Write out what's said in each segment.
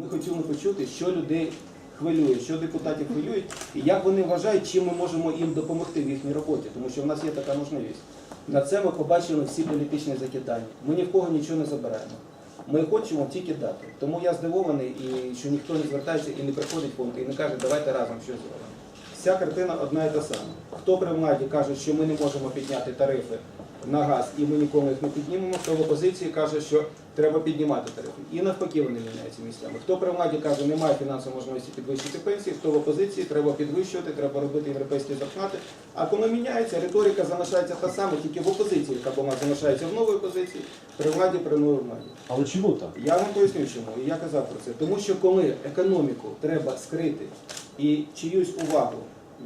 Ми хотіли почути, що людей хвилює, що депутатів хвилюють, і як вони вважають, чим ми можемо їм допомогти в їхній роботі, тому що в нас є така можливість. На це ми побачили всі політичні закидання. Ми ні в кого нічого не забираємо. Ми хочемо тільки дати. Тому я здивований, і що ніхто не звертається і не приходить фонд і не каже, давайте разом щось зробимо. Вся картина одна і та сама. Хто при владі каже, що ми не можемо підняти тарифи на газ і ми ніколи їх не піднімемо, хто в опозиції каже, що треба піднімати тарифи. І навпаки вони міняються місцями. Хто при владі каже, немає фінансової можливості підвищити пенсії, хто в опозиції треба підвищувати, треба робити європейські зарплати. А коли міняється, риторика залишається та сама, тільки в опозиції, яка була залишається в новій позиції, при владі, при новій владі. Але чому так? Я вам поясню чому, і я казав про це. Тому що коли економіку треба скрити і чиюсь увагу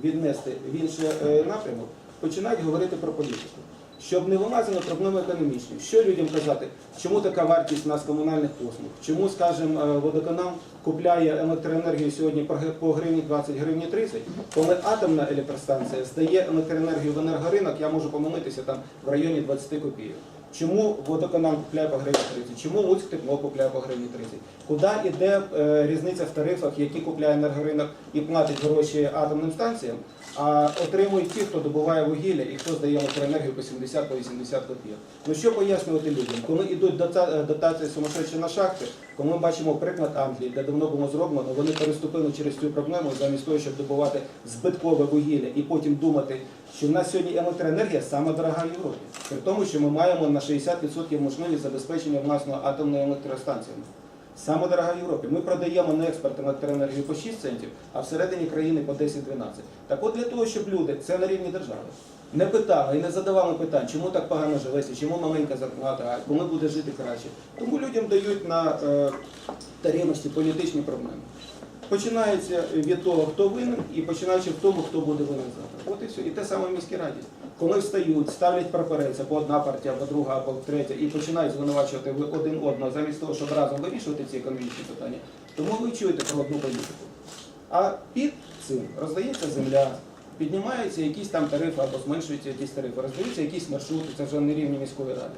віднести в інший е, напрямок, починають говорити про політику. Щоб не вилазили проблеми економічні. Що людям казати? Чому така вартість у нас комунальних послуг? Чому, скажімо, е, водоканал купляє електроенергію сьогодні по гривні 20, гривні 30, коли атомна електростанція здає електроенергію в енергоринок, я можу помилитися там в районі 20 копійок. Чому водоканал купляє по гривні 30? Чому Луцьк тепло купляє по гривні 30? Куди йде е, різниця в тарифах, які купляє енергоринок і платить гроші атомним станціям, а отримують ті, хто добуває вугілля і хто здає електроенергію по 70 по 80 копійок. Ну що пояснювати людям? Коли йдуть е, дотації сумасшедші на шахти, коли ми бачимо приклад Англії, де давно було зроблено, вони переступили через цю проблему замість того, щоб добувати збиткове вугілля і потім думати, що в нас сьогодні електроенергія сама дорога в Європі. При тому, що ми маємо на 60% можливість забезпечення власного атомною електростанціями. Саме дорога Європі. Ми продаємо на експорт електроенергію по 6 центів, а всередині країни по 10-12. Так от для того, щоб люди, це на рівні держави, не питали і не задавали питань, чому так погано живеться, чому маленька зарплата, коли буде жити краще. Тому людям дають на е, тарілочці політичні проблеми. Починається від того, хто винен, і починаючи в тому, хто буде винен завтра. От і все. І те саме в міській раді. Коли встають, ставлять прапорець, або одна партія, або друга, або третя, і починають звинувачувати один одного, замість того, щоб разом вирішувати ці економічні питання, тому ви чуєте про одну політику. А під цим роздається земля, піднімаються якісь там тарифи або зменшуються якісь тарифи, роздаються якісь маршрути, це вже не рівні міської ради.